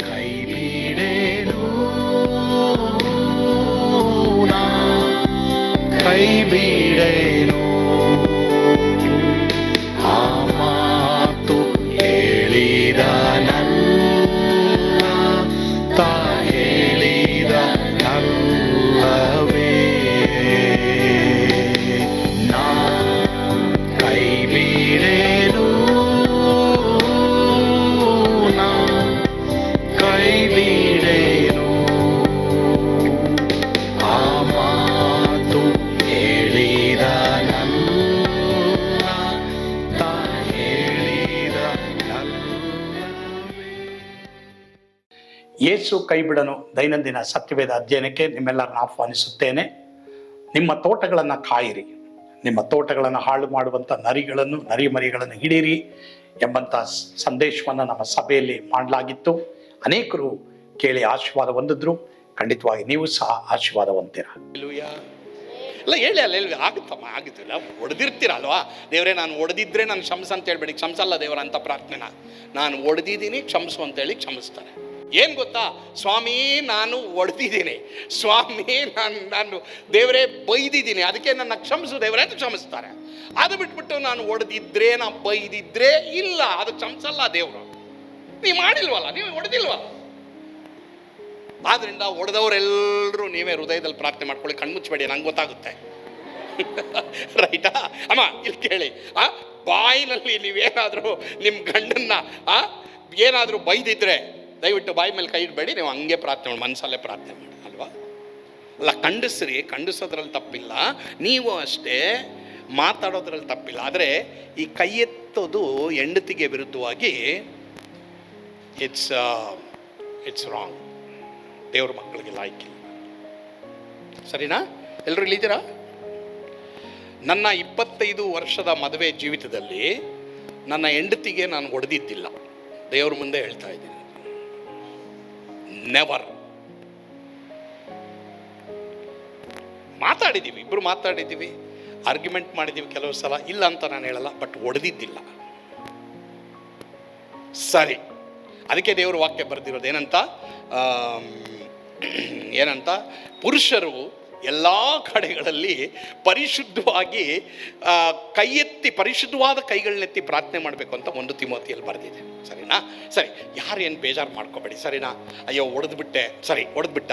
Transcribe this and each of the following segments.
ಕೈ ಬಿಡೇನು ಯೇಸು ಕೈಬಿಡನು ದೈನಂದಿನ ಸತ್ಯವೇದ ಅಧ್ಯಯನಕ್ಕೆ ನಿಮ್ಮೆಲ್ಲರನ್ನ ಆಹ್ವಾನಿಸುತ್ತೇನೆ. ನಿಮ್ಮ ತೋಟಗಳನ್ನು ಕಾಯಿರಿ. ನಿಮ್ಮ ತೋಟಗಳನ್ನು ಹಾಳು ಮಾಡುವಂಥ ನರಿಗಳನ್ನು ನರಿಮರಿಗಳನ್ನು ಹಿಡೀರಿ ಎಂಬಂಥ ಸಂದೇಶವನ್ನು ನಮ್ಮ ಸಭೆಯಲ್ಲಿ ಮಾಡಲಾಗಿತ್ತು. ಅನೇಕರು ಕೇಳಿ ಆಶೀರ್ವಾದ ಹೊಂದಿದ್ರು. ಖಂಡಿತವಾಗಿ ನೀವು ಸಹ ಆಶೀರ್ವಾದ ಹೊಂದ್ತೀರ. ಇಲ್ಲ, ಹೇಳಿ, ಅಲ್ಲ, ಹೇಳಿ, ಆಗುತ್ತಮ್ಮ, ಆಗುತ್ತಿಲ್ಲ. ಹೊಡೆದಿರ್ತೀರ ಅಲ್ವಾ ದೇವರೇ, ನಾನು ಹೊಡೆದಿದ್ರೆ ನಾನು ಕ್ಷಮಿಸ ಅಂತ ಹೇಳ್ಬೇಡಿ. ಕ್ಷಮಿಸಲ್ಲ ದೇವರ ಅಂತ ಪ್ರಾರ್ಥನೆ ನಾನು ಹೊಡೆದಿದ್ದೀನಿ ಕ್ಷಮಿಸು ಅಂತೇಳಿ ಕ್ಷಮಿಸ್ತಾರೆ. ಏನು ಗೊತ್ತಾ? ಸ್ವಾಮಿ, ನಾನು ಒಡೆದಿದ್ದೀನಿ ಸ್ವಾಮಿ, ನಾನು ನಾನು ದೇವರೇ ಬೈದಿದ್ದೀನಿ. ಅದಕ್ಕೆ ನನ್ನ ಕ್ಷಮಿಸು, ದೇವರೇ ಅಂತ ಕ್ಷಮಿಸ್ತಾರೆ. ಅದು ಬಿಟ್ಬಿಟ್ಟು ನಾನು ಒಡೆದಿದ್ರೆ, ನಾನು ಬೈದಿದ್ರೆ ಇಲ್ಲ. ಅದು ಕ್ಷಮಿಸಲ್ಲ ದೇವರು. ನೀವು ಮಾಡಿಲ್ವಲ್ಲ? ನೀವು ಒಡೆದಿಲ್ವಲ್ಲ? ಆದ್ರಿಂದ ಒಡೆದವರೆಲ್ಲರೂ ನೀವೇ ಹೃದಯದಲ್ಲಿ ಪ್ರಾರ್ಥನೆ ಮಾಡ್ಕೊಳ್ಳಿ. ಕಣ್ಣು ಮುಚ್ಚಬೇಡಿ ನಂಗೆ ಗೊತ್ತಾಗುತ್ತೆ. ರೈಟಾ? ಅಮ್ಮ, ಇಲ್ಲಿ ಕೇಳಿ. ಆ, ಬಾಯಿನಲ್ಲಿ ನೀವೇನಾದರೂ ನಿಮ್ಮ ಗಂಡನ್ನ, ಆ, ಏನಾದರೂ ಬೈದಿದ್ರೆ ದಯವಿಟ್ಟು ಬಾಯಿ ಮೇಲೆ ಕೈ ಇಡಬೇಡಿ, ನೀವು ಹಂಗೆ ಪ್ರಾರ್ಥನೆ ಮಾಡಿ ಮನಸಲ್ಲೇ ಪ್ರಾರ್ಥನೆ ಮಾಡಿ, ಅಲ್ವಾ? ಅಲ್ಲ, ಖಂಡಿಸ್ರಿ, ಖಂಡಿಸೋದ್ರಲ್ಲಿ ತಪ್ಪಿಲ್ಲ. ನೀವು ಅಷ್ಟೇ ಮಾತಾಡೋದ್ರಲ್ಲಿ ತಪ್ಪಿಲ್ಲ. ಆದರೆ ಈ ಕೈ ಎತ್ತೋದು ಹೆಂಡತಿಗೆ ವಿರುದ್ಧವಾಗಿ ಇಟ್ಸ್ ಇಟ್ಸ್ ರಾಂಗ್ ದೇವ್ರ ಮಕ್ಕಳಿಗೆ ಲಾಯ್ಕಿಲ್ಲ ಸರಿನಾ? ಎಲ್ಲರೂ ಇಲ್ಲಿದ್ದೀರಾ? ನನ್ನ ಇಪ್ಪತ್ತೈದು ವರ್ಷದ ಮದುವೆ ಜೀವಿತದಲ್ಲಿ ನನ್ನ ಹೆಂಡತಿಗೆ ನಾನು ಹೊಡೆದಿದ್ದಿಲ್ಲ ದೇವ್ರ ಮುಂದೆ ಹೇಳ್ತಾ ಇದ್ದೀನಿ. ನೆವರ್ ಮಾತಾಡಿದ್ದೀವಿ ಇಬ್ಬರು ಮಾತಾಡಿದ್ದೀವಿ ಆರ್ಗ್ಯುಮೆಂಟ್ ಮಾಡಿದ್ದೀವಿ ಕೆಲವು ಸಲ, ಇಲ್ಲ ಅಂತ ನಾನು ಹೇಳಲ್ಲ ಬಟ್ ಒಡೆದಿದ್ದಿಲ್ಲ. ಸರಿ, ಅದಕ್ಕೆ ದೇವರು ವಾಕ್ಯ ಬರೆದಿರೋದು ಏನಂತ? ಏನಂತ? ಪುರುಷರು ಎಲ್ಲ ಕಡೆಗಳಲ್ಲಿ ಪರಿಶುದ್ಧವಾಗಿ ಕೈ ಎತ್ತಿ ಪರಿಶುದ್ಧವಾದ ಕೈಗಳನ್ನೆತ್ತಿ ಪ್ರಾರ್ಥನೆ ಮಾಡಬೇಕು ಅಂತ ಒಂದು ತಿಮೋತಿಯಲ್ಲಿ ಬರೆದಿದೆ. ಸರಿನಾ? ಸರಿ, ಯಾರೇನು ಬೇಜಾರು ಮಾಡ್ಕೋಬೇಡಿ, ಸರಿನಾ? ಅಯ್ಯೋ ಹೊಡೆದ್ಬಿಟ್ಟೆ ಸರಿ ಹೊಡೆದ್ಬಿಟ್ಟ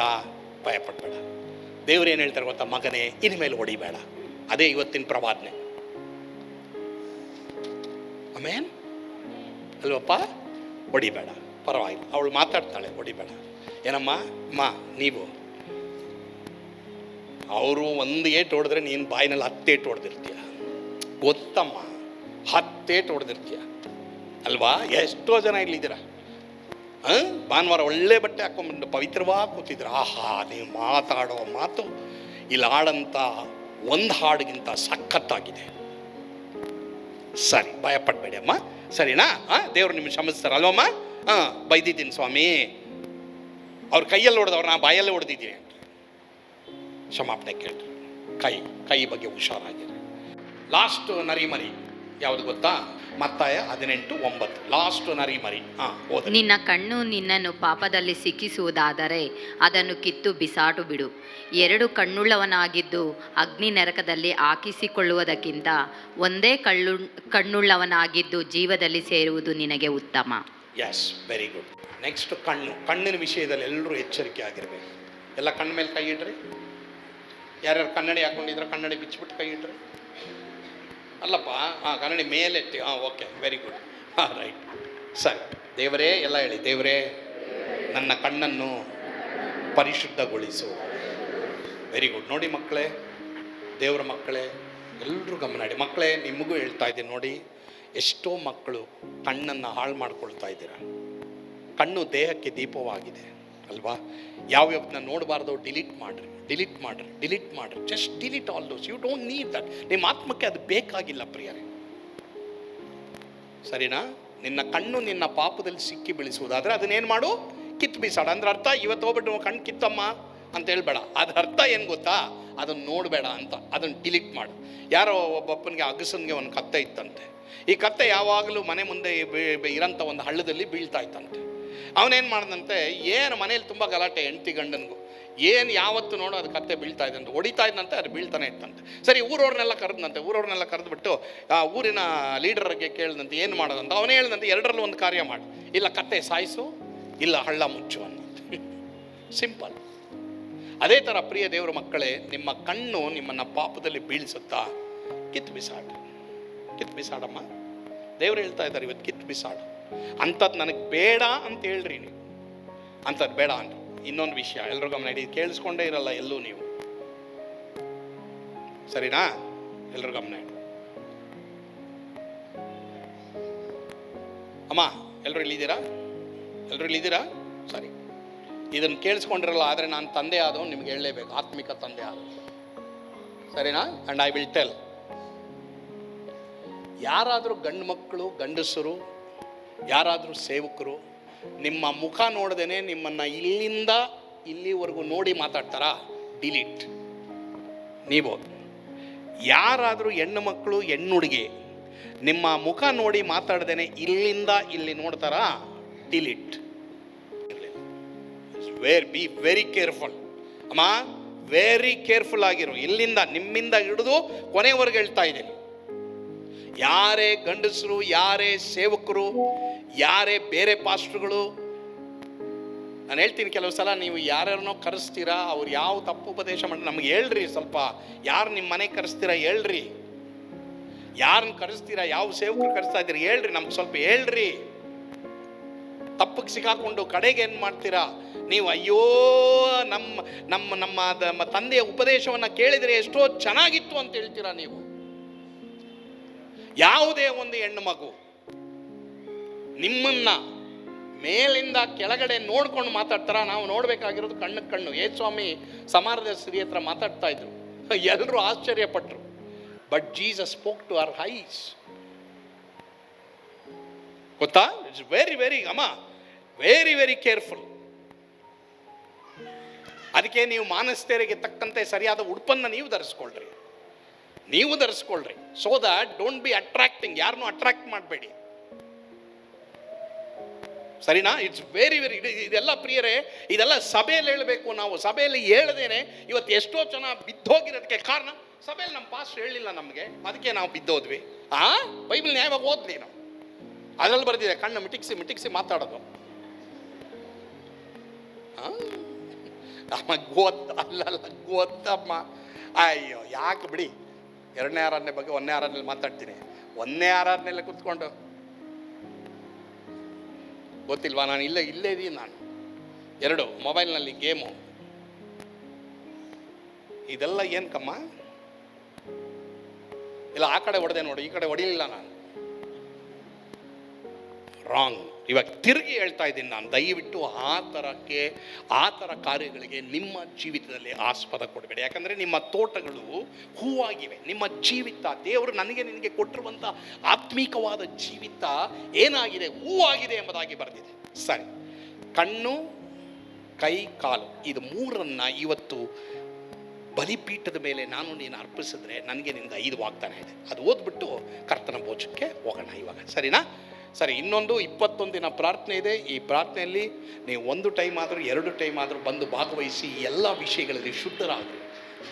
ಭಯಪಡ್ಬೇಡ. ದೇವ್ರು ಏನು ಹೇಳ್ತಾರೆ ಗೊತ್ತಾ? ಮಗನೇ, ಇನ್ಮೇಲೆ ಹೊಡಿಬೇಡ. ಅದೇ ಇವತ್ತಿನ ಪ್ರವಾದನೆ. ಆಮೇನ್? ಅಲ್ವಪ್ಪ? ಹೊಡಿಬೇಡ. ಪರವಾಗಿಲ್ಲ. ಅವಳು ಮಾತಾಡ್ತಾಳೆ, ಹೊಡಿಬೇಡ. ಏನಮ್ಮ? ಅಮ್ಮ ನೀವು. ಅವರು ಒಂದು ಏಟು ಹೊಡೆದ್ರೆ ನೀನು ಬಾಯಿನಲ್ಲಿ ಹತ್ತೇಟ್ ಹೊಡೆದಿರ್ತೀಯ. ಗೊತ್ತಮ್ಮ ಹತ್ತೇಟ್ ಹೊಡೆದಿರ್ತೀಯ. ಅಲ್ವಾ? ಎಷ್ಟೋ ಜನ ಇಲ್ಲಿದ್ದೀರ. ಹಾಂ ಭಾನುವಾರ ಒಳ್ಳೆ ಬಟ್ಟೆ ಹಾಕೊಂಡ್ಬಂದು ಪವಿತ್ರವಾಗಿ ಕೂತಿದ್ರು ಆಹಾ, ನೀವು ಮಾತಾಡೋ ಮಾತು ಇಲ್ಲಿ ಆಡಂತ ಒಂದು ಹಾಡಿಗಿಂತ ಸಖತ್ತಾಗಿದೆ. ಸರಿ, ಭಯಪಡಬೇಡಿ ಅಮ್ಮ. ಸರಿನಾ? ಹಾಂ ದೇವ್ರು ನಿಮ್ಗೆ ಕ್ಷಮಿಸ್ತಾರೆ ಅಲ್ವಮ್ಮ? ಹಾಂ ಬೈದಿದ್ದೀನಿ ಸ್ವಾಮಿ. ಅವ್ರ ಕೈಯಲ್ಲಿ ಹೊಡೆದವ್ರು, ನಾ ಬಾಯಲ್ಲೇ ಹೊಡೆದಿದ್ದೀನಿ. ಕ್ಷಮಾಪಣೆ ಕೈ ಕೈ ಬಗ್ಗೆ ಹುಷಾರಾಗಿದೆ ಲಾಸ್ಟ್ ನರಿಮರಿ ಯಾವುದು ಗೊತ್ತಾ? ಮತ್ತಾಯ ಹದಿನೆಂಟು ಒಂಬತ್ತು. ಲಾಸ್ಟ್ ನರಿಮರಿ. ನಿನ್ನ ಕಣ್ಣು ನಿನ್ನನ್ನು ಪಾಪದಲ್ಲಿ ಸಿಕ್ಕಿಸುವುದಾದರೆ ಅದನ್ನು ಕಿತ್ತು ಬಿಸಾಟು ಬಿಡು. ಎರಡು ಕಣ್ಣುಳ್ಳವನಾಗಿದ್ದು ಅಗ್ನಿ ನರಕದಲ್ಲಿ ಹಾಕಿಸಿಕೊಳ್ಳುವುದಕ್ಕಿಂತ ಒಂದೇ ಕಳ್ಳು ಕಣ್ಣುಳ್ಳವನಾಗಿದ್ದು ಜೀವದಲ್ಲಿ ಸೇರುವುದು ನಿನಗೆ ಉತ್ತಮ. ಎಸ್ ವೆರಿ ಗುಡ್ ನೆಕ್ಸ್ಟ್ ಕಣ್ಣು. ಕಣ್ಣಿನ ವಿಷಯದಲ್ಲಿ ಎಲ್ಲರೂ ಎಚ್ಚರಿಕೆ ಆಗಿರಬೇಕು. ಎಲ್ಲ ಕಣ್ಣ ಮೇಲೆ ಕೈ ಇಡ್ರಿ. ಯಾರ್ಯಾರು ಕನ್ನಡಿ ಹಾಕೊಂಡಿದ್ರೆ, ಕನ್ನಡಿ ಬಿಚ್ಚಿಬಿಟ್ಟು ಕೈ ಇಡ್ರಿ ಅಲ್ಲಪ್ಪ ಹಾಂ ಕನ್ನಡಿ ಮೇಲೆತ್ತಿ ಹಾಂ ಓಕೆ ವೆರಿ ಗುಡ್ ಹಾಂ ರೈಟ್ ಸರಿ. ದೇವರೇ, ಎಲ್ಲ ಹೇಳಿ. ದೇವರೇ, ನನ್ನ ಕಣ್ಣನ್ನು ಪರಿಶುದ್ಧಗೊಳಿಸು. ವೆರಿ ಗುಡ್ ನೋಡಿ ಮಕ್ಕಳೇ, ದೇವರ ಮಕ್ಕಳೇ ಎಲ್ಲರೂ ಗಮನ ಇಡಿ. ಮಕ್ಕಳೇ, ನಿಮಗೂ ಹೇಳ್ತಾ ಇದ್ದೀನಿ, ನೋಡಿ, ಎಷ್ಟೋ ಮಕ್ಕಳು ಕಣ್ಣನ್ನು ಹಾಳು ಮಾಡ್ಕೊಳ್ತಾ ಇದ್ದೀರ. ಕಣ್ಣು ದೇಹಕ್ಕೆ ದೀಪವಾಗಿದೆ. ಅಲ್ವಾ? ಯಾವ್ಯಾವನ್ನ ನೋಡಬಾರ್ದು ಡಿಲೀಟ್ ಮಾಡಿರಿ ಡಿಲೀಟ್ ಮಾಡಿರಿ ಡಿಲೀಟ್ ಮಾಡಿರಿ. Just delete all those you don't need that ನಿಮ್ಮ ಆತ್ಮಕ್ಕೆ ಅದು ಬೇಕಾಗಿಲ್ಲ ಪ್ರಿಯರೇ. ಸರಿನಾ? ನಿನ್ನ ಕಣ್ಣು ನಿನ್ನ ಪಾಪದಲ್ಲಿ ಸಿಕ್ಕಿ ಬೆಳೆಸುವುದಾದ್ರೆ ಅದನ್ನೇನು ಮಾಡು? ಕಿತ್ತು ಬೀಸಾಡ. ಅಂದ್ರೆ ಅರ್ಥ, ಇವತ್ತು ಹೋಗ್ಬಿಟ್ಟು ಕಣ್ಣು ಕಿತ್ತಮ್ಮ ಅಂತ ಹೇಳ್ಬೇಡ. ಅದ್ರ ಅರ್ಥ ಏನು ಗೊತ್ತಾ? ಅದನ್ನು ನೋಡಬೇಡ ಅಂತ. ಅದನ್ನು ಡಿಲೀಟ್ ಮಾಡು. ಯಾರೋ ಒಬ್ಬಪ್ಪನಿಗೆ ಅಗಸನ್ಗೆ ಒಂದು ಕತ್ತೆ ಇತ್ತಂತೆ. ಈ ಕತ್ತೆ ಯಾವಾಗಲೂ ಮನೆ ಮುಂದೆ ಇರೋಂಥ ಒಂದು ಹಳ್ಳದಲ್ಲಿ ಬೀಳ್ತಾ ಇತ್ತಂತೆ. ಅವನೇನು ಮಾಡ್ದಂತೆ, ಏನು ಮನೇಲಿ ತುಂಬ ಗಲಾಟೆ ಹೆಂಡತಿ ಗಂಡನಿಗೂ, ಏನು ಯಾವತ್ತು ನೋಡೋ ಅದು ಕತ್ತೆ ಬೀಳ್ತಾ ಇದ್ದಂತೆ ಹೊಡಿತಾ ಇದ್ದಂತೆ ಅದು ಬೀಳ್ತಾನೆ ಇತ್ತಂತೆ. ಸರಿ, ಊರವ್ರನ್ನೆಲ್ಲ ಕರೆದಂತೆ ಊರವ್ರನ್ನೆಲ್ಲ ಕರೆದ್ಬಿಟ್ಟು, ಆ, ಊರಿನ ಲೀಡರ್ಗೆ ಕೇಳಿದಂತೆ, ಏನು ಮಾಡೋದಂತ, ಅವನು ಹೇಳ್ದಂತೆ, ಎರಡರಲ್ಲೂ ಒಂದು ಕಾರ್ಯ ಮಾಡು. ಇಲ್ಲ ಕತ್ತೆ ಸಾಯಿಸು, ಇಲ್ಲ ಹಳ್ಳ ಮುಚ್ಚು ಅನ್ನಂತೆ ಸಿಂಪಲ್ ಅದೇ ಥರ ಪ್ರಿಯ ದೇವರ ಮಕ್ಕಳೇ, ನಿಮ್ಮ ಕಣ್ಣು ನಿಮ್ಮನ್ನು ಪಾಪದಲ್ಲಿ ಬೀಳಿಸುತ್ತಾ ಕಿತ್ತು ಬಿಸಾಡು ಕಿತ್ತು ಬಿಸಾಡಮ್ಮ ದೇವರು ಹೇಳ್ತಾ ಇದ್ದಾರೆ ಇವತ್ತು ಕಿತ್ ಬಿಸಾಡು ಅಂಥದ್ದು ನನಗೆ ಬೇಡ ಅಂತ ಹೇಳ್ರಿ ನೀವು. ಅಂಥದ್ದು ಬೇಡ ಅಂತ. ಇನ್ನೊಂದು ವಿಷಯ ಎಲ್ಲರೂ ಗಮನ ಇಡಿ, ಕೇಳಿಸ್ಕೊಂಡೇ ಇರಲ್ಲ ಎಲ್ಲೂ ನೀವು. ಸರಿನಾ? ಎಲ್ಲರೂ ಗಮನ ಇಡಿ. ಅಮ್ಮ ಎಲ್ಲರೂ ಇಲ್ಲಿದ್ದೀರಾ ಎಲ್ಲರೂ ಇಲ್ಲಿದ್ದೀರಾ ಸರಿ. ಇದನ್ನು ಕೇಳಿಸ್ಕೊಂಡಿರಲ್ಲ, ಆದರೆ ನಾನು ತಂದೆ ಆದವನು ನಿಮ್ಗೆ ಹೇಳಲೇಬೇಕು. ಆತ್ಮಿಕ ತಂದೆ ಆದವನು. ಸರಿನಾ? ಆ್ಯಂಡ್ ಐ ವಿಲ್ ಟೆಲ್ ಯಾರಾದರೂ ಗಂಡು ಮಕ್ಕಳು, ಗಂಡಸರು ಯಾರಾದರೂ ಸೇವಕರು, ನಿಮ್ಮ ಮುಖ ನೋಡ್ದೇನೆ ನಿಮ್ಮನ್ನು ಇಲ್ಲಿಂದ ಇಲ್ಲಿವರೆಗೂ ನೋಡಿ ಮಾತಾಡ್ತಾರಾ? ಡಿಲೀಟ್. ನೀವು ಯಾರಾದರೂ ಹೆಣ್ಣು ಮಕ್ಕಳು ಹೆಣ್ಣು ಹುಡುಗಿ ನಿಮ್ಮ ಮುಖ ನೋಡಿ ಮಾತಾಡ್ದೇನೆ ಇಲ್ಲಿಂದ ಇಲ್ಲಿ ನೋಡ್ತಾರಾ? Delete. Where be very careful ಅಮ್ಮ ವೆರಿ ಕೇರ್ಫುಲ್ ಆಗಿರು. ಇಲ್ಲಿಂದ, ನಿಮ್ಮಿಂದ ಹಿಡಿದು ಕೊನೆವರೆಗೆ ಹೇಳ್ತಾ ಇದ್ದೀನಿ. ಯಾರೇ ಗಂಡಸರು, ಯಾರೇ ಸೇವಕರು, ಯಾರೇ ಬೇರೆ ಪಾಸ್ಟ್ರುಗಳು, ನಾನು ಹೇಳ್ತೀನಿ ಕೆಲವು ಸಲ, ನೀವು ಯಾರ್ಯಾರನೋ ಕರೆಸ್ತೀರಾ, ಅವ್ರು ಯಾವ ತಪ್ಪು ಉಪದೇಶ ಮಾಡಿ, ನಮ್ಗೆ ಹೇಳ್ರಿ ಸ್ವಲ್ಪ, ಯಾರು ನಿಮ್ಮ ಮನೆಗೆ ಕರೆಸ್ತೀರಾ ಹೇಳ್ರಿ. ಯಾರನ್ನ ಕರೆಸ್ತೀರಾ, ಯಾವ ಸೇವಕರು ಕರೆಸ್ತಾ ಇದ್ದೀರಿ ಹೇಳ್ರಿ, ನಮ್ಗೆ ಸ್ವಲ್ಪ ಹೇಳ್ರಿ. ತಪ್ಪಿಗೆ ಸಿಕ್ಕಾಕೊಂಡು ಕಡೆಗೆ ಏನು ಮಾಡ್ತೀರಾ? ನೀವು ಅಯ್ಯೋ, ನಮ್ಮ ನಮ್ಮ ನಮ್ಮ ತಂದೆಯ ಉಪದೇಶವನ್ನು ಕೇಳಿದರೆ ಎಷ್ಟೋ ಚೆನ್ನಾಗಿತ್ತು ಅಂತ ಹೇಳ್ತೀರಾ ನೀವು. ಯಾವುದೇ ಒಂದು ಹೆಣ್ಣು ಮಗು ನಿಮ್ಮನ್ನ ಮೇಲಿಂದ ಕೆಳಗಡೆ ನೋಡ್ಕೊಂಡು ಮಾತಾಡ್ತಾರ, ನಾವು ನೋಡ್ಬೇಕಾಗಿರೋದು ಕಣ್ಣು ಕಣ್ಣು. ಏ ಸ್ವಾಮಿ, ಸಮಾರದ ಸ್ತ್ರೀ ಹತ್ರ ಮಾತಾಡ್ತಾ ಇದ್ರು. ಎಲ್ಲರೂ ಆಶ್ಚರ್ಯಪಟ್ರು. But Jesus spoke to our eyes ಗೊತ್ತಾ? ಇಟ್ಸ್ ವೆರಿ ವೆರಿ ಅಮ್ಮ ವೆರಿ ವೆರಿ ಕೇರ್ಫುಲ್ ಅದಕ್ಕೆ ನೀವು ಮಾನಸ್ಥೆರಿಗೆ ತಕ್ಕಂತೆ ಸರಿಯಾದ ಉಡುಪನ್ನು ನೀವು ಧರಿಸ್ಕೊಳ್ರಿ. ನೀವು ಧರಿಸ್ಕೊಳ್ರಿ. So that don't be attracting ಯಾರನ್ನು ಅಟ್ರಾಕ್ಟ್ ಮಾಡಬೇಡಿ. ಸರಿನಾ? ಇಟ್ಸ್ ವೆರಿ ವೆರಿ ಇದೆಲ್ಲ ಪ್ರಿಯರೇ, ಇದೆಲ್ಲ ಸಭೆಯಲ್ಲಿ ಹೇಳಬೇಕು ನಾವು. ಸಭೆಯಲ್ಲಿ ಹೇಳದೇನೆ, ಇವತ್ತು ಎಷ್ಟೋ ಜನ ಬಿದ್ದೋಗಿರೋದಕ್ಕೆ ಕಾರಣ ಸಭೆಯಲ್ಲಿ ನಮ್ಮ ಪಾಸ್ಟ್ ಹೇಳಿಲ್ಲ ನಮಗೆ. ಅದಕ್ಕೆ ನಾವು ಬಿದ್ದೋದ್ವಿ. ಆ? ಬೈಬಲ್ ನ್ಯಾಯವಾಗಿ ಓದ್ಲಿ ನಾವು. ಅದರಲ್ಲಿ ಬರೆದಿದೆ, ಕಣ್ಣು ಮಿಟಿಕ್ಸಿ ಮಿಟಿಕ್ಸಿ ಮಾತಾಡೋದು? ಅಮ್ಮ ಗೊತ್ತ, ಅಲ್ಲಲ್ಲ, ಗೊತ್ತಮ್ಮ. ಅಯ್ಯೋ, ಯಾಕೆ ಬಿಡಿ? ಎರಡನೇ ಆರಾಧನೆ ಬಗ್ಗೆ ಒಂದನೇ ಆರಾಧನೆ ಮಾತಾಡ್ತೀನಿ. ಒಂದನೇ ಆರಾಧನೆಯಲ್ಲೇ ಕೂತ್ಕೊಂಡು. ಗೊತ್ತಿಲ್ವಾ? ನಾನು ಇಲ್ಲೇ ಇಲ್ಲೇ ಇದೀನಿ ನಾನು. ಎರಡು, ಮೊಬೈಲ್ನಲ್ಲಿ ಗೇಮು. ಇದೆಲ್ಲ ಏನು ಕಮ್ಮ ಇಲ್ಲ, ಆ ಕಡೆ ಹೊಡೆದೆ ನೋಡಿ, ಈ ಕಡೆ ಹೊಡಿಲಿಲ್ಲ ನಾನು. ರಾಂಗ್ ಇವಾಗ ತಿರುಗಿ ಹೇಳ್ತಾ ಇದ್ದೀನಿ ನಾನು. ದಯವಿಟ್ಟು ಆ ಥರಕ್ಕೆ ಆ ಥರ ಕಾರ್ಯಗಳಿಗೆ ನಿಮ್ಮ ಜೀವಿತದಲ್ಲಿ ಆಸ್ಪದ ಕೊಡಬೇಡಿ. ಯಾಕಂದರೆ ನಿಮ್ಮ ತೋಟಗಳು ಹೂವಾಗಿವೆ. ನಿಮ್ಮ ಜೀವಿತ, ದೇವರು ನನಗೆ ನಿನಗೆ ಕೊಟ್ಟಿರುವಂಥ ಆತ್ಮೀಕವಾದ ಜೀವಿತ ಏನಾಗಿದೆ? ಹೂವಾಗಿದೆ ಎಂಬುದಾಗಿ ಬರೆದಿದೆ. ಸರಿ. ಕಣ್ಣು, ಕೈ, ಕಾಲು. ಇದು ಮೂರನ್ನು ಇವತ್ತು ಬಲಿಪೀಠದ ಮೇಲೆ ನಾನು ನೀನು ಅರ್ಪಿಸಿದ್ರೆ ನನಗೆ ನಿಂದ ಐದು ವಾಗ್ದಾನ ಇದೆ. ಅದು ಓದ್ಬಿಟ್ಟು ಕರ್ತನ ಭೋಜಕ್ಕೆ ಹೋಗೋಣ ಇವಾಗ. ಸರಿನಾ? ಸರಿ, ಇನ್ನೊಂದು ಇಪ್ಪತ್ತೊಂದು ದಿನ ಪ್ರಾರ್ಥನೆ ಇದೆ. ಈ ಪ್ರಾರ್ಥನೆಯಲ್ಲಿ ನೀವು ಒಂದು ಟೈಮ್ ಆದರೂ, ಎರಡು ಟೈಮ್ ಆದರೂ ಬಂದು ಭಾಗವಹಿಸಿ ಎಲ್ಲ ವಿಷಯಗಳಲ್ಲಿ ಶುದ್ಧರಾಗಲಿ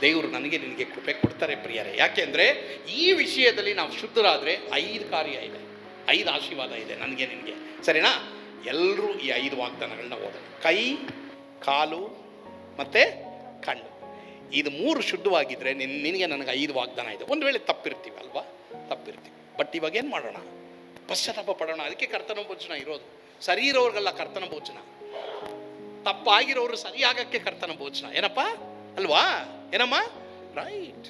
ದೇವರು ನನಗೆ ನಿನಗೆ ಕೃಪೆ ಕೊಡ್ತಾರೆ ಪ್ರಿಯರೇ. ಯಾಕೆಂದರೆ ಈ ವಿಷಯದಲ್ಲಿ ನಾವು ಶುದ್ಧರಾದರೆ ಐದು ಕಾರ್ಯ ಇದೆ. ಐದು ಆಶೀರ್ವಾದ ಇದೆ ನನಗೆ, ನಿನಗೆ. ಸರಿನಾ? ಎಲ್ಲರೂ ಈ ಐದು ವಾಗ್ದಾನಗಳನ್ನ ಓದೋಣ. ಕೈ, ಕಾಲು ಮತ್ತು ಕಣ್ಣು. ಇದು ಮೂರು ಶುದ್ಧವಾಗಿದ್ದರೆ ನಿನ್ನ ನಿನಗೆ ನನಗೆ ಐದು ವಾಗ್ದಾನ ಇದೆ. ಒಂದು ವೇಳೆ ತಪ್ಪಿರ್ತೀವಿ ಅಲ್ವಾ? ತಪ್ಪಿರ್ತೀವಿ. ಬಟ್ ಇವಾಗ ಏನು ಮಾಡೋಣ? ಪಶ್ಚಾತ್ತಾಪ ಪಡೋಣ. ಅದಕ್ಕೆ ಕರ್ತನ ಭೋಜನ ಇರೋದು. ಸರಿ ಇರೋರ್ಗೆಲ್ಲ ಕರ್ತನ ಭೋಜನ. ತಪ್ಪಾಗಿರೋರು ಸರಿಯಾಗಕ್ಕೆ ಕರ್ತನ ಭೋಜನ. ಏನಪ್ಪ? ಅಲ್ವಾ? ಏನಮ್ಮ? ರೈಟ್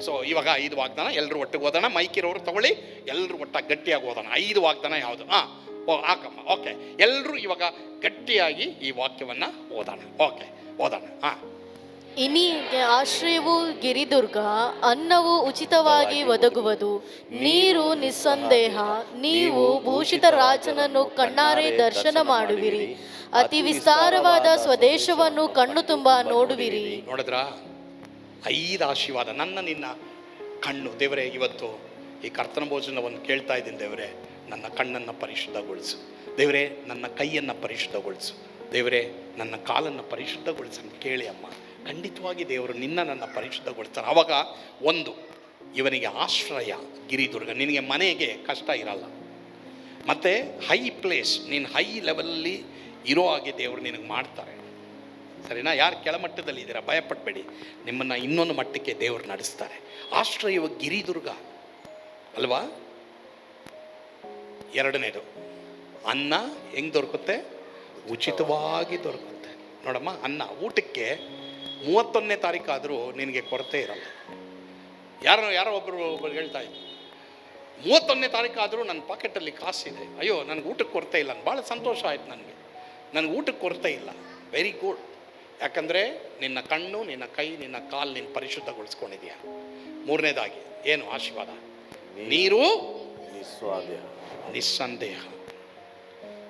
ಸೊ ಇವಾಗ ಐದು ವಾಗ್ದಾನ ಎಲ್ಲರೂ ಒಟ್ಟಿಗೆ ಓದೋಣ. ಮೈಕಿರೋರು ತಗೊಳ್ಳಿ ಎಲ್ಲರೂ ಒಟ್ಟಾಗಿ ಗಟ್ಟಿಯಾಗಿ ಓದೋಣ. ಐದು ವಾಗ್ದಾನ ಯಾವುದು? ಹಾಂ ಓ, ಹಾಕಮ್ಮ. ಓಕೆ ಎಲ್ಲರೂ ಇವಾಗ ಗಟ್ಟಿಯಾಗಿ ಈ ವಾಕ್ಯವನ್ನು ಓದೋಣ. ಓಕೆ ಓದೋಣ. ಹಾಂ ಇನಿಗೆ ಆಶ್ರಯವು ಗಿರಿದುರ್ಗ, ಅನ್ನವು ಉಚಿತವಾಗಿ ಒದಗುವುದು. ನೀರು ನಿಸ್ಸಂದೇಹ, ನೀವು ಭೂಷಿತ ರಾಜನನ್ನು ಕಣ್ಣಾರೆ ದರ್ಶನ ಮಾಡುವಿರಿ. ಅತಿ ವಿಸ್ತಾರವಾದ ಸ್ವದೇಶವನ್ನು ಕಣ್ಣು ತುಂಬ ನೋಡುವಿರಿ. ನೋಡಿದ್ರಾ? ಐದು ಆಶೀರ್ವಾದ. ನನ್ನ ನಿನ್ನ ಕಣ್ಣು. ದೇವರೇ, ಇವತ್ತು ಈ ಕರ್ತನ ಭೋಜನವನ್ನು ಕೇಳ್ತಾ ಇದ್ದೀನಿ ದೇವರೇ. ನನ್ನ ಕಣ್ಣನ್ನು ಪರಿಶುದ್ಧಗೊಳಿಸು. ದೇವರೇ, ನನ್ನ ಕೈಯನ್ನು ಪರಿಶುದ್ಧಗೊಳಿಸು. ದೇವರೇ, ನನ್ನ ಕಾಲನ್ನು ಪರಿಶುದ್ಧಗೊಳಿಸು ಕೇಳಿ ಅಮ್ಮ. ಖಂಡಿತವಾಗಿ ದೇವರು ನಿನ್ನ ನನ್ನ ಪರಿಶುದ್ಧಗೊಳಿಸ್ತಾರೆ ಆವಾಗ ಒಂದು, ಇವನಿಗೆ ಆಶ್ರಯ ಗಿರಿದುರ್ಗ. ನಿನಗೆ ಮನೆಗೆ ಕಷ್ಟ ಇರಲ್ಲ. ಮತ್ತು ಹೈ ಪ್ಲೇಸ್ ನೀನು ಹೈ ಲೆವೆಲಲ್ಲಿ ಇರೋ ಹಾಗೆ ದೇವರು ನಿನಗೆ ಮಾಡ್ತಾರೆ. ಸರಿನಾ? ಯಾರು ಕೆಳಮಟ್ಟದಲ್ಲಿ ಇದ್ದೀರಾ? ಭಯಪಡಬೇಡಿ. ನಿಮ್ಮನ್ನು ಇನ್ನೊಂದು ಮಟ್ಟಕ್ಕೆ ದೇವರು ನಡೆಸ್ತಾರೆ. ಆಶ್ರಯವ ಗಿರಿದುರ್ಗ. ಅಲ್ವಾ? ಎರಡನೇದು, ಅನ್ನ ಹೆಂಗೆ ದೊರಕುತ್ತೆ? ಉಚಿತವಾಗಿ ದೊರಕುತ್ತೆ. ನೋಡಮ್ಮ, ಅನ್ನ ಊಟಕ್ಕೆ ಮೂವತ್ತೊಂದನೇ ತಾರೀಕಾದರೂ ನಿನಗೆ ಕೊರತೆ ಇರಲ್ಲ. ಯಾರೋ ಯಾರೋ ಒಬ್ಬರು ಒಬ್ಬರು ಹೇಳ್ತಾ ಇದ್ರು. ಮೂವತ್ತೊಂದನೇ ತಾರೀಕಾದರೂ ನನ್ನ ಪಾಕೆಟಲ್ಲಿ ಕಾಸಿದೆ. ಅಯ್ಯೋ ನನಗೆ ಊಟಕ್ಕೆ ಕೊರತೆ ಇಲ್ಲ. ಭಾಳ ಸಂತೋಷ ಆಯ್ತು ನನಗೆ. ನನಗೆ ಊಟಕ್ಕೆ ಕೊರತೆ ಇಲ್ಲ. ವೆರಿ ಗುಡ್ ಯಾಕಂದರೆ ನಿನ್ನ ಕಣ್ಣು ನಿನ್ನ ಕೈ ನಿನ್ನ ಕಾಲು ನಿನ್ನ ಪರಿಶುದ್ಧಗೊಳಿಸ್ಕೊಂಡಿದೆಯಾ. ಮೂರನೇದಾಗಿ ಏನು ಆಶೀರ್ವಾದ? ನೀರು ನಿಸ್ಸಂದೇಹ.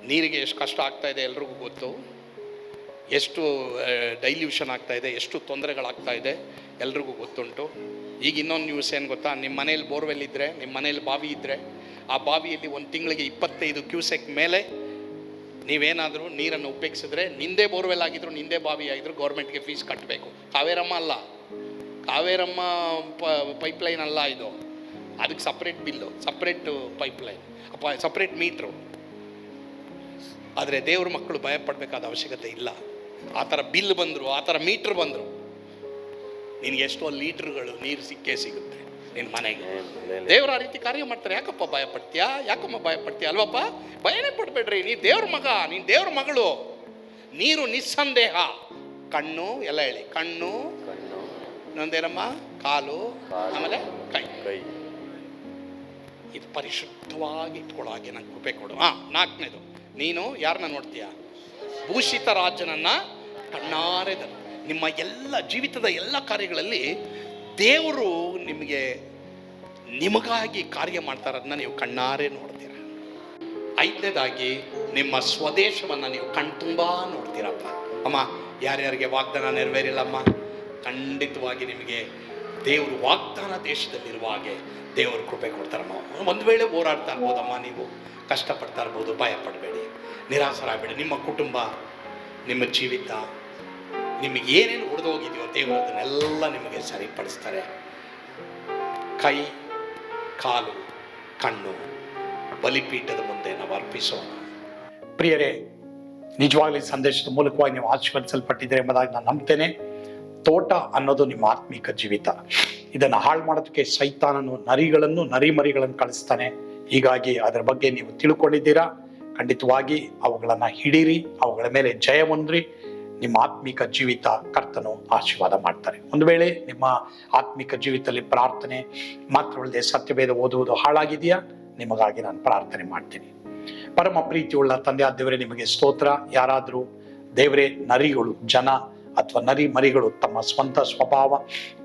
ನೀರಿಗೆ ಎಷ್ಟು ಕಷ್ಟ ಆಗ್ತಾ ಇದೆ ಎಲ್ರಿಗೂ ಗೊತ್ತು? ಎಷ್ಟು ಡೈಲ್ಯೂಷನ್ ಆಗ್ತಾ ಇದೆ, ಎಷ್ಟು ತೊಂದರೆಗಳಾಗ್ತಾ ಇದೆ, ಎಲ್ರಿಗೂ ಗೊತ್ತುಂಟು. ಈಗ ಇನ್ನೊಂದು ನ್ಯೂಸ್ ಏನು ಗೊತ್ತಾ? ನಿಮ್ಮ ಮನೇಲಿ ಬೋರ್ವೆಲ್ ಇದ್ದರೆ ನಿಮ್ಮ ಮನೇಲಿ ಬಾವಿ ಇದ್ದರೆ ಆ ಬಾವಿಯಲ್ಲಿ ಒಂದು ತಿಂಗಳಿಗೆ ಇಪ್ಪತ್ತೈದು ಕ್ಯೂಸೆಕ್ ಮೇಲೆ ನೀವೇನಾದರೂ ನೀರನ್ನು ಉಪಯೋಗಿಸಿದ್ರೆ, ನಿಂದೇ ಬೋರ್ವೆಲ್ ಆಗಿದ್ರು, ನಿಂದೇ ಬಾವಿ ಆಗಿದ್ರು, ಗೌರ್ಮೆಂಟ್ಗೆ ಫೀಸ್ ಕಟ್ಟಬೇಕು ಕಾವೇರಮ್ಮ ಅಲ್ಲ. ಕಾವೇರಮ್ಮ ಪೈಪ್ಲೈನ್ ಅಲ್ಲ ಇದು. ಅದಕ್ಕೆ ಸಪ್ರೇಟ್ ಬಿಲ್ಲು ಸಪ್ರೇಟ್ ಪೈಪ್ಲೈನ್ ಅಪ್ಪ ಸಪ್ರೇಟ್ ಮೀಟ್ರು ಆದರೆ ದೇವ್ರ ಮಕ್ಕಳು ಭಯಪಡಬೇಕಾದ ಅವಶ್ಯಕತೆ ಇಲ್ಲ. ಆ ಥರ ಬಿಲ್ ಬಂದರು ಆ ಥರ ಮೀಟ್ರ್ ಬಂದರು. ನಿನಗೆ ಎಷ್ಟೋ ಲೀಟ್ರ್ಗಳು ನೀರು ಸಿಕ್ಕೇ ಸಿಗುತ್ತೆ ನಿನ್ನ ಮನೆಗೆ. ದೇವ್ರು ಆ ರೀತಿ ಕಾರ್ಯ ಮಾಡ್ತಾರೆ. ಯಾಕಪ್ಪ ಭಯ ಪಡ್ತೀಯಾ ಯಾಕಮ್ಮ ಭಯ ಪಡ್ತೀಯ ಅಲ್ವಪ್ಪ? ಭಯನೇ ಪಡ್ಬೇಡ್ರಿ. ನೀ ದೇವ್ರ ಮಗ ನೀನು ದೇವ್ರ ಮಗಳು. ನೀರು ನಿಸ್ಸಂದೇಹ. ಕಣ್ಣು ಎಲ್ಲ ಹೇಳಿ. ಕಣ್ಣು ನಂದೇನಮ್ಮ ಇನ್ನೊಂದೇನಮ್ಮ? ಕಾಲು ಕಾಲು. ಆಮೇಲೆ ಕೈ. ಕೈ. ಇದು ಪರಿಶುದ್ಧವಾಗಿ ಇಟ್ಕೊಳ್ಳೋ ಹಾಗೆ ನಂಗೆ ಕೃಪೆ ಕೊಡು. ಹಾಂ ನಾಲ್ಕನೇದು. ನೀನು ಯಾರನ್ನ ನೋಡ್ತೀಯ? ಭೂಷಿತ ರಾಜನನ್ನು ಕಣ್ಣಾರೆದರು ನಿಮ್ಮ ಎಲ್ಲ ಜೀವಿತದ ಎಲ್ಲ ಕಾರ್ಯಗಳಲ್ಲಿ ದೇವರು ನಿಮಗೆ ನಿಮಗಾಗಿ ಕಾರ್ಯ ಮಾಡ್ತಾರದನ್ನ ನೀವು ಕಣ್ಣಾರೆ ನೋಡ್ತೀರ. ಐದನೇದಾಗಿ, ನಿಮ್ಮ ಸ್ವದೇಶವನ್ನು ನೀವು ಕಣ್ತುಂಬ ನೋಡ್ತೀರಪ್ಪ. ಅಮ್ಮ, ಯಾರ್ಯಾರಿಗೆ ವಾಗ್ದಾನ ನೆರವೇರಿಲ್ಲಮ್ಮ? ಖಂಡಿತವಾಗಿ ನಿಮಗೆ ದೇವರು ವಾಗ್ದಾನ ದೇಶದಲ್ಲಿರುವ ಹಾಗೆ ದೇವರು ಕೃಪೆ ಕೊಡ್ತಾರಮ್ಮ. ಒಂದು ವೇಳೆ ಹೋರಾಡ್ತಾ ಇರ್ಬೋದಮ್ಮ ನೀವು. ಕಷ್ಟಪಡ್ತಾ ಇರ್ಬೋದು ಭಯ ಪಡಬೇಡಿ ನಿರಾಸರಾಗಬೇಡಿ ನಿಮ್ಮ ಕುಟುಂಬ, ನಿಮ್ಮ ಜೀವಿತ, ನಿಮಗೆ ಏನೇನು ಹೋಗಿದೆಯೋ ದೇವರು ಅದನ್ನೆಲ್ಲ ನಿಮಗೆ ಸರಿಪಡಿಸ್ತಾರೆ. ಕೈ, ಕಾಲು, ಕಣ್ಣು, ಬಲಿಪೀಠದ ಮುಂದೆ ನಾವು ಅರ್ಪಿಸೋಣ. ಪ್ರಿಯರೇ, ನಿಜವಾಗ್ಲೂ ಸಂದೇಶದ ಮೂಲಕವಾಗಿ ನೀವು ಆಶೀರ್ವದಿಸಲ್ಪಟ್ಟಿದ್ದೀರಿ ಎಂಬುದಾಗಿ ನಾನು ನಂಬ್ತೇನೆ. ತೋಟ ಅನ್ನೋದು ನಿಮ್ಮ ಆತ್ಮಿಕ ಜೀವಿತ. ಇದನ್ನು ಹಾಳು ಮಾಡೋದಕ್ಕೆ ಸೈತಾನನು ನರಿಗಳನ್ನು ನರಿಮರಿಗಳನ್ನು ಕಳಿಸ್ತಾನೆ. ಹೀಗಾಗಿ ಅದರ ಬಗ್ಗೆ ನೀವು ತಿಳ್ಕೊಂಡಿದ್ದೀರಾ? ಖಂಡಿತವಾಗಿ ಅವುಗಳನ್ನು ಹಿಡೀರಿ, ಅವುಗಳ ಮೇಲೆ ಜಯ ಹೊಂದ್ರಿ. ನಿಮ್ಮ ಆತ್ಮಿಕ ಜೀವಿತ ಕರ್ತನು ಆಶೀರ್ವಾದ ಮಾಡ್ತಾರೆ. ಒಂದು ವೇಳೆ ನಿಮ್ಮ ಆತ್ಮಿಕ ಜೀವಿತದಲ್ಲಿ ಪ್ರಾರ್ಥನೆ ಮಾತ್ರವಲ್ಲದೆ ಸತ್ಯಭೇದ ಓದುವುದು ಹಾಳಾಗಿದೆಯಾ? ನಿಮಗಾಗಿ ನಾನು ಪ್ರಾರ್ಥನೆ ಮಾಡ್ತೀನಿ. ಪರಮ ಪ್ರೀತಿಯುಳ್ಳ ತಂದೆ ದೇವರೇ, ನಿಮಗೆ ಸ್ತೋತ್ರ. ಯಾರಾದರೂ ದೇವರೇ, ನರಿಗಳು, ಜನ ಅಥವಾ ನರಿ ಮರಿಗಳು ತಮ್ಮ ಸ್ವಂತ ಸ್ವಭಾವ,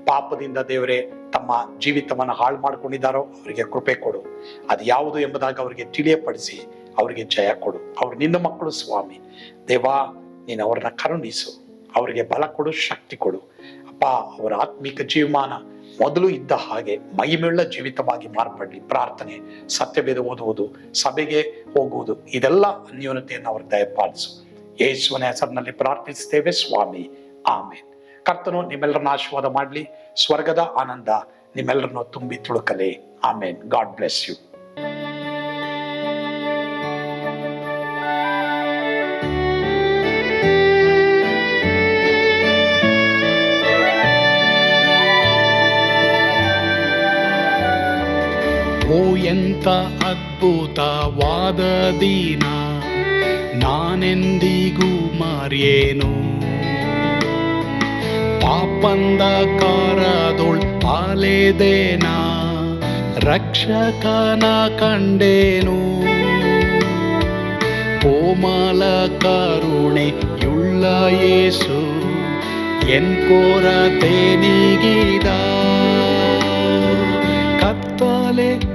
ಪಾಪದಿಂದ ದೇವರೇ ತಮ್ಮ ಜೀವಿತವನ್ನು ಹಾಳು ಮಾಡ್ಕೊಂಡಿದ್ದಾರೋ ಅವರಿಗೆ ಕೃಪೆ ಕೊಡು. ಅದು ಯಾವುದು ಎಂಬುದಾಗಿ ಅವರಿಗೆ ತಿಳಿಯಪಡಿಸಿ ಅವರಿಗೆ ಜಯ ಕೊಡು. ಅವ್ರು ನಿನ್ನ ಮಕ್ಕಳು ಸ್ವಾಮಿ. ದೇವಾ, ನೀನು ಅವ್ರನ್ನ ಕರುಣಿಸು. ಅವರಿಗೆ ಬಲ ಕೊಡು, ಶಕ್ತಿ ಕೊಡು. ಅಪ್ಪ, ಅವರ ಆತ್ಮಿಕ ಜೀವಮಾನ ಮೊದಲು ಇದ್ದ ಹಾಗೆ ಮಹಿಮೆಯುಳ್ಳ ಜೀವಿತವಾಗಿ ಮಾರ್ಪಡಲಿ. ಪ್ರಾರ್ಥನೆ, ಸತ್ಯವೇದ ಓದುವುದು, ಸಭೆಗೆ ಹೋಗುವುದು, ಇದೆಲ್ಲ ಅನ್ಯೂನತೆಯನ್ನು ಅವ್ರ ದಯಪಾಲಿಸು ಯೇಸುವನ ಹೆಸರಿನಲ್ಲಿ ಪ್ರಾರ್ಥಿಸ್ತೇವೆ ಸ್ವಾಮಿ. ಆಮೇನ್. ಕರ್ತನು ನಿಮ್ಮೆಲ್ಲರನ್ನ ಆಶೀರ್ವಾದ ಮಾಡಲಿ. ಸ್ವರ್ಗದ ಆನಂದ ನಿಮ್ಮೆಲ್ಲರನ್ನು ತುಂಬಿ ತುಳುಕಲಿ. ಆಮೇನ್. God bless you. ಎಂತ ಅದ್ಭುತವಾದ ದೀನ ನಾನೆಂದಿಗೂ ಮಾರ್ಯೇನು? ಪಾಪಂದ ಕಾರದೊಳ್ ಪಾಲೆದೇನ? ರಕ್ಷಕನ ಕಂಡೇನು? ಕೋಮಲ ಕರುಣೆ ಯುಳ್ಳ ಯೇಸು ಎನ್ ಕೋರತೆ ನೀಗಿದ. ಕತ್ತಲೆ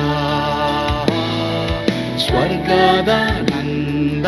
ಸ್ವರ್ಗದ ನಂದ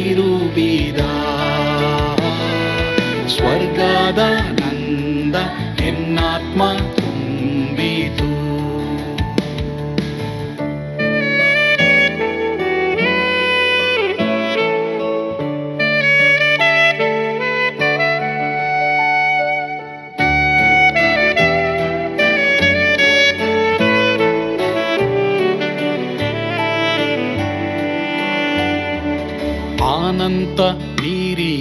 ಸ್ವರ್ಗದ ನಂದ